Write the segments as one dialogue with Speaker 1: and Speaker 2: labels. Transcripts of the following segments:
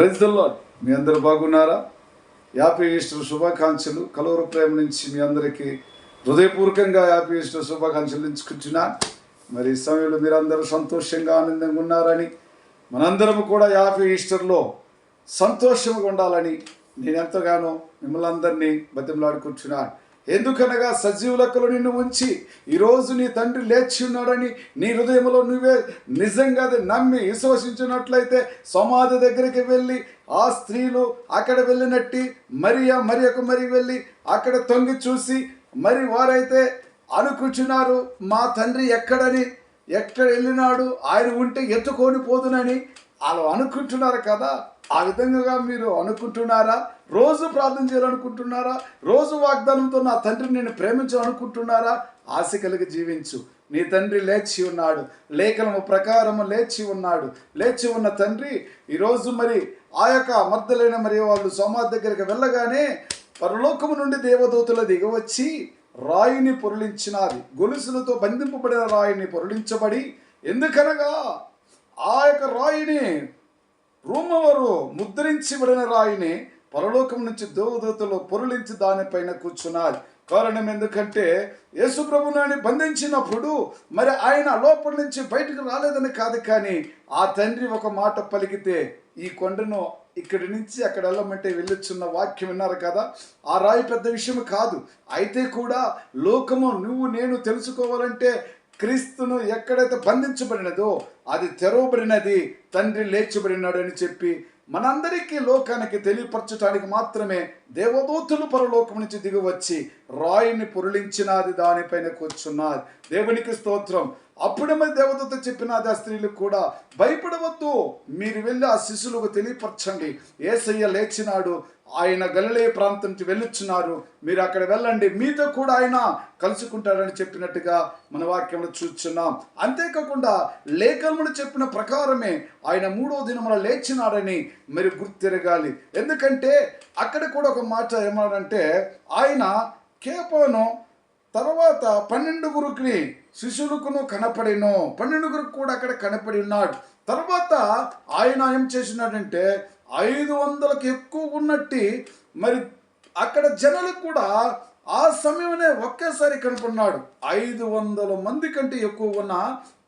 Speaker 1: ప్రజల్లో మీ అందరు బాగున్నారా? యాపీ ఈస్టర్ శుభాకాంక్షలు. కలవర ప్రేమ నుంచి మీ అందరికీ హృదయపూర్వకంగా యాపీ ఈస్టర్ శుభాకాంక్షలు ఎంచుకుంటున్నా మరి ఈ సమయంలో మీరందరూ సంతోషంగా ఆనందంగా ఉన్నారని మనందరం కూడా యాపీ ఈస్టర్లో సంతోషంగా ఉండాలని నేను ఎంతగానో మిమ్మల్ని అందరినీ బతిమలాడుకుంటున్నాను. ఎందుకనగా సజీవులకులు నిన్ను ఉంచి ఈరోజు నీ తండ్రి లేచి ఉన్నాడని నీ హృదయంలో నువ్వే నిజంగా అది నమ్మి విశ్వసించినట్లయితే సమాధి దగ్గరికి వెళ్ళి ఆ స్త్రీలు అక్కడ వెళ్ళినట్టి మరియా మరి ఒక మరి వెళ్ళి అక్కడ తొంగి చూసి మరి వారైతే అనుకుంటున్నారు మా తండ్రి ఎక్కడని? ఎక్కడ వెళ్ళినాడు? ఆయన ఉంటే ఎత్తుకొని పోదునని అలా అనుకుంటున్నారు కదా ఆ విధంగా మీరు అనుకుంటున్నారా? రోజు ప్రార్థన చేయాలనుకుంటున్నారా? రోజు వాగ్దానంతో నా తండ్రిని నేను ప్రేమించాలనుకుంటున్నారా? ఆశ కలిగి జీవించు. నీ తండ్రి లేచి ఉన్నాడు. లేఖనము ప్రకారము లేచి ఉన్నాడు. లేచి ఉన్న తండ్రి ఈరోజు మరి ఆ యొక్క మర్దలైన మరి వాళ్ళు సమాధి దగ్గరికి వెళ్ళగానే పరలోకము నుండి దేవదూతలు దిగవచ్చి రాయిని పొరలించినది గొలుసులతో బంధింపబడిన రాయిని పొరలించబడి ఎందుకనగా ఆ యొక్క రాయిని రూమవారు ముద్రించబడిన రాయిని పరలోకం నుంచి దేవదూతలు పొరలించి దానిపైన కూర్చున్నారు. కారణం ఎందుకంటే యేసుప్రభుని బంధించినప్పుడు మరి ఆయన లోపల నుంచి బయటకు రాలేదని కాదు కానీ ఆ తండ్రి ఒక మాట పలికితే ఈ కొండను ఇక్కడి నుంచి అక్కడ వెళ్ళమంటే వెళ్ళొచ్చున్న వాక్యం విన్నారు కదా? ఆ రాయి పెద్ద విషయం కాదు. అయితే కూడా లోకము నువ్వు నేను తెలుసుకోవాలంటే క్రీస్తును ఎక్కడైతే బంధించబడినదో అది తెరవబడినది తండ్రి లేచబడినాడని చెప్పి మనందరికీ లోకానికి తెలియపరచడానికి మాత్రమే దేవదూతులు పరలోకం నుంచి దిగివచ్చి రాయిని పొరులించినది దానిపైన కూర్చున్నది దేవునికి స్తోత్రం. అప్పుడే మరి దేవదత్త చెప్పిన అదే స్త్రీలకు కూడా భయపడవద్దు మీరు వెళ్ళి ఆ శిశులకు తెలియపరచండి. ఏసయ్య లేచినాడు ఆయన గలలే ప్రాంతం నుంచి వెళ్ళొచ్చున్నారు మీరు అక్కడ వెళ్ళండి మీతో కూడా ఆయన కలుసుకుంటారని చెప్పినట్టుగా మన వాక్యంలో చూస్తున్నాం. అంతేకాకుండా లేఖనములు చెప్పిన ప్రకారమే ఆయన మూడో దినమున లేచినాడని మరి గుర్తిరగాలి. ఎందుకంటే అక్కడ కూడా ఒక మాట ఏమన్నాడంటే ఆయన కేపను తర్వాత పన్నెండుగురికి శిష్యులకును కనపడిను. పన్నెండుగురికి కూడా అక్కడ కనపడి ఉన్నాడు. తర్వాత ఆయన ఏం చేసినాడంటే ఐదు వందలకు ఎక్కువ ఉన్నట్టి మరి అక్కడ జనాలు కూడా ఆ సమయమే ఒకేసారి కనపడినాడు ఐదు వందల మంది కంటే ఎక్కువ ఉన్న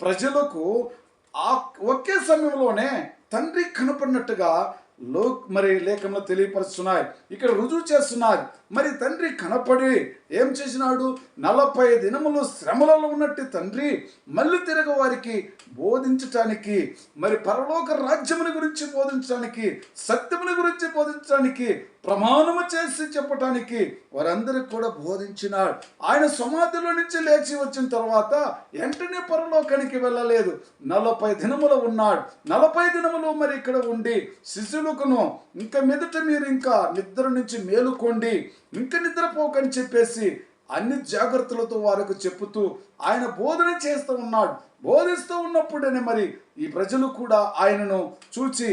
Speaker 1: ప్రజలకు ఆ ఒకే సమయంలోనే తండ్రి కనపడినట్టుగా లో మరి లేఖంలో తెలియపరుస్తున్నాయి. ఇక్కడ రుజువు చేస్తున్నారు మరి తండ్రి కనపడి ఏం చేసినాడు? నలభై దినములు శ్రమలలో ఉన్నట్టు తండ్రి మళ్ళీ తిరగ వారికి బోధించటానికి మరి పరలోక రాజ్యముని గురించి బోధించడానికి సత్యముని గురించి బోధించడానికి ప్రమాణము చేసి చెప్పటానికి వారందరికి కూడా బోధించినాడు. ఆయన సమాధిలో నుంచి లేచి వచ్చిన తర్వాత వెంటనే పరలోకానికి వెళ్ళలేదు. నలభై దినములు ఉన్నాడు. నలభై దినములు మరి ఇక్కడ ఉండి శిశువుకును ఇంకా మీదట మీరు ఇంకా నిద్ర నుంచి మేలుకోండి. ఇంకా నిద్రపోకని చెప్పేసి అన్ని జాగ్రత్తలతో వారికి చెప్పుతూ ఆయన బోధన చేస్తూ ఉన్నాడు. బోధిస్తూ ఉన్నప్పుడనే మరి ఈ ప్రజలు కూడా ఆయనను చూచి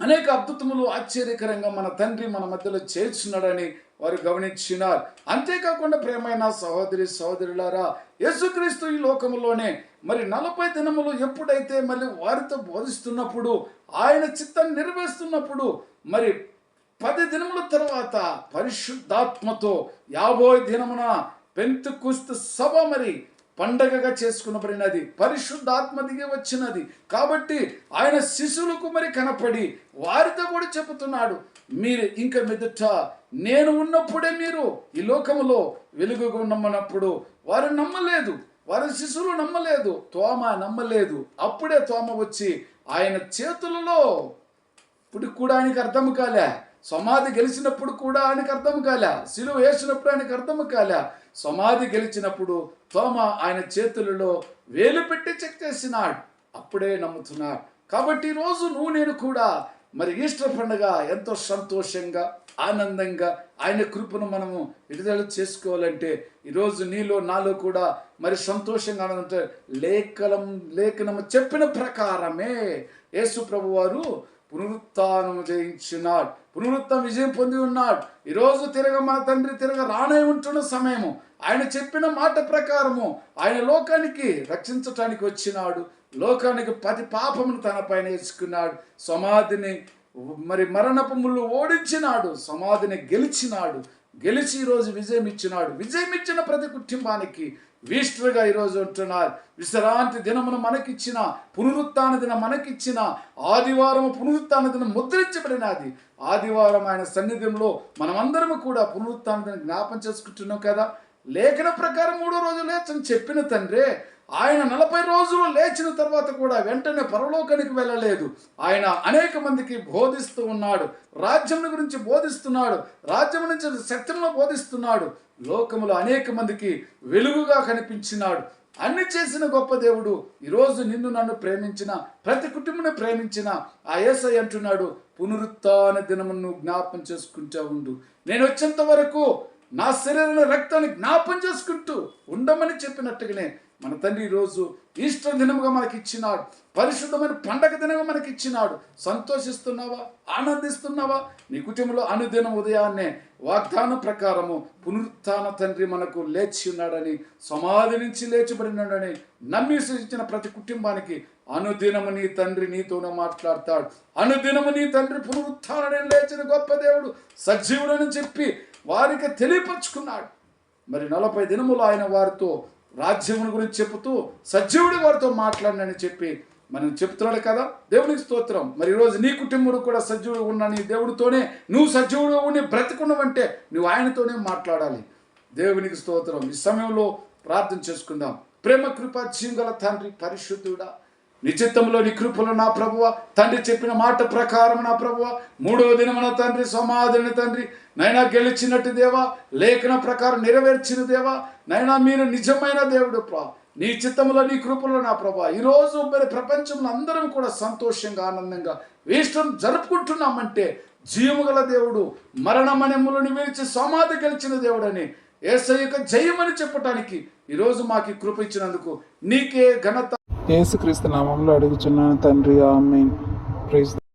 Speaker 1: అనేక అద్భుతములు ఆశ్చర్యకరంగా మన తండ్రి మన మధ్యలో చేర్చున్నాడని వారు గమనించినారు. అంతేకాకుండా ప్రేమైన సహోదరి సహోదరులారా యేసుక్రీస్తు ఈ లోకములోనే మరి నలభై దినములు ఎప్పుడైతే మళ్ళీ వారితో బోధిస్తున్నప్పుడు ఆయన చిత్తం నెరవేరుస్తున్నప్పుడు మరి పది దినముల తర్వాత పరిశుద్ధాత్మతో యాభై దినమున పెంతుకుస్తు సభ మరి పండగగా చేసుకునబడినది. పరిశుద్ధాత్మ దిగి వచ్చినది. కాబట్టి ఆయన శిశువులకు మరి కనపడి వారితో కూడా చెబుతున్నాడు. మీరు ఇంక మెదుట నేను ఉన్నప్పుడే మీరు ఈ లోకములో వెలుగుగా నమ్మనప్పుడు వారు నమ్మలేదు. వారి శిశువులు నమ్మలేదు. తోమ నమ్మలేదు. అప్పుడే తోమ వచ్చి ఆయన చేతులలో ఇప్పుడు కూడా ఆయనకి అర్థం కాలే. సమాధి గెలిచినప్పుడు కూడా ఆయనకు అర్థం కాలే సిలువ వేసినప్పుడు ఆయనకు అర్థం కాలే. సమాధి గెలిచినప్పుడు తోమ ఆయన చేతులలో వేలు పెట్టి చెక్ చేసినాడు. అప్పుడే నమ్ముతున్నాడు. కాబట్టి ఈరోజు నువ్వు నేను కూడా మరి ఈస్టర్ పండుగ ఎంతో సంతోషంగా ఆనందంగా ఆయన కృపను మనము విడుదల చేసుకోవాలంటే ఈరోజు నీలో నాలో కూడా మరి సంతోషంగా ఆనందంతో లేఖనం లేఖనము చెప్పిన ప్రకారమే యేసు ప్రభు వారు పునరుత్నము చేయించున్నాడు పునరుత్నం విజయం పొంది ఉన్నాడు. ఈరోజు తిరగ మా తండ్రి తిరగ రానే ఉంటున్న సమయము. ఆయన చెప్పిన మాట ప్రకారము ఆయన లోకానికి రక్షించటానికి వచ్చినాడు. లోకానికి పది పాపమును తన పైన వేసుకున్నాడు. సమాధిని మరి మరణపు ముళ్ళు ఓడించినాడు. సమాధిని గెలిచినాడు. గెలిచి ఈరోజు విజయం ఇచ్చినాడు. విజయం ఇచ్చిన ప్రతి కుటుంబానికి వీస్టర్గా ఈరోజు ఉంటున్నారు. విశ్రాంతి దినమును మనకిచ్చిన పునరుత్న దినం మనకిచ్చిన ఆదివారం పునరుత్న దినం ముద్రించబడినది. ఆదివారం ఆయన సన్నిధిలో మనమందరము కూడా పునరుత్న దినం జ్ఞాపం చేసుకుంటున్నాం కదా. లేఖన ప్రకారం మూడో రోజు లేచని చెప్పిన తండ్రి ఆయన నలభై రోజులు లేచిన తర్వాత కూడా వెంటనే పరలోకానికి వెళ్ళలేదు. ఆయన అనేక మందికి బోధిస్తూ ఉన్నాడు. రాజ్యం గురించి బోధిస్తున్నాడు. రాజ్యం నుంచి శక్తులను బోధిస్తున్నాడు. లోకములో అనేక మందికి వెలుగుగా కనిపించినాడు. అన్ని చేసిన గొప్ప దేవుడు ఈరోజు నిన్ను నన్ను ప్రేమించిన ప్రతి కుటుంబం ప్రేమించిన ఆ ఏసై అంటున్నాడు పునరుత్న దినమును జ్ఞాపం చేసుకుంటా ఉండు. నేను వచ్చేంత వరకు నా శరీరంలో రక్తాన్ని జ్ఞాపం చేసుకుంటూ ఉండమని చెప్పినట్టుగానే మన తండ్రి ఈరోజు ఈస్టర్ దినముగా మనకి ఇచ్చినాడు పరిశుద్ధమైన పండగ దినంగా మనకి ఇచ్చినాడు సంతోషిస్తున్నావా? ఆనందిస్తున్నావా? నీ కుటుంబంలో అనుదినం ఉదయాన్నే వాగ్దానం ప్రకారము పునరుత్థాన తండ్రి మనకు లేచి ఉన్నాడని సమాధి నుంచి లేచిబడినాడని నమ్మి విశ్వసించిన ప్రతి కుటుంబానికి అనుదినము నీ తండ్రి నీతోనే మాట్లాడతాడు. అనుదినము నీ తండ్రి పునరుత్థానని లేచిన గొప్ప దేవుడు సజీవుడని చెప్పి వారికి తెలియపరుచుకున్నాడు. మరి నలభై దినములు ఆయన వారితో రాజ్యముని గురించి చెబుతూ సజీవుడి వారితో మాట్లాడినని చెప్పి మనం చెప్తున్నాడు కదా. దేవునికి స్తోత్రం. మరి ఈరోజు నీ కుటుంబంలో కూడా సజీవుడు ఉన్న నీ దేవుడితోనే నువ్వు సజీవుడు ఉండి బ్రతికున్నావంటే నువ్వు ఆయనతోనే మాట్లాడాలి. దేవునికి స్తోత్రం. ఈ సమయంలో ప్రార్థన చేసుకుందాం. ప్రేమ కృప జీంగల తండ్రి పరిశుద్ధుడా నిశ్చిత్తంలో నీ కృపలు నా ప్రభువ తండ్రి చెప్పిన మాట ప్రకారం నా ప్రభువ. మూడవ దినమున తండ్రి సమాధిని తండ్రి నైనా గెలిచినట్టు దేవా లేఖన ప్రకారం నెరవేర్చిన దేవా నైనా మీరు నిజమైన దేవుడు ప్రా నీ చిత్తంలో నీ కృపలో నా ప్రభా ఈరోజు మరి ప్రపంచంలో అందరం కూడా సంతోషంగా ఆనందంగా వేష్టం జరుపుకుంటున్నామంటే జీవము గల దేవుడు మరణమనెములను విరిచి సమాధి గెలిచిన దేవుడని ఏసయ్యక జయమని చెప్పటానికి ఈరోజు మాకు కృప ఇచ్చినందుకు నీకే ఘనత
Speaker 2: యేసుక్రీస్తు నామంలో అడుగుచున్నాను తండ్రి. ఆమె ప్రైజ్